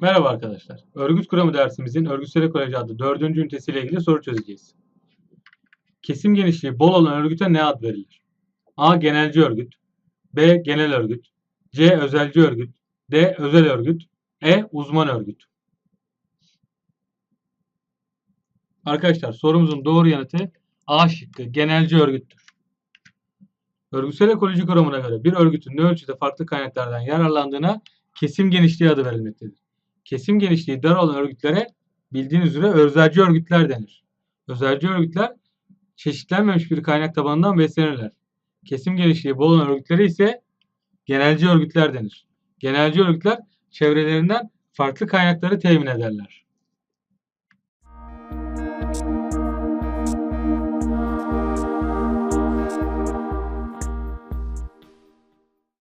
Merhaba arkadaşlar. Örgüt kuramı dersimizin örgütsel ekoloji adlı dördüncü ünitesiyle ilgili soru çözeceğiz. Kesim genişliği bol olan örgüte ne ad verilir? A. Genelci örgüt B. Genel örgüt C. Özelci örgüt D. Özel örgüt E. Uzman örgüt Arkadaşlar sorumuzun doğru yanıtı A şıkkı genelci örgüttür. Örgütsel ekoloji kuramına göre bir örgütün ne ölçüde farklı kaynaklardan yararlandığına kesim genişliği adı verilmektedir. Kesim genişliği dar olan örgütlere bildiğiniz üzere özelci örgütler denir. Özelci örgütler çeşitlenmemiş bir kaynak tabanından beslenirler. Kesim genişliği bol olan örgütlere ise genelci örgütler denir. Genelci örgütler çevrelerinden farklı kaynakları temin ederler.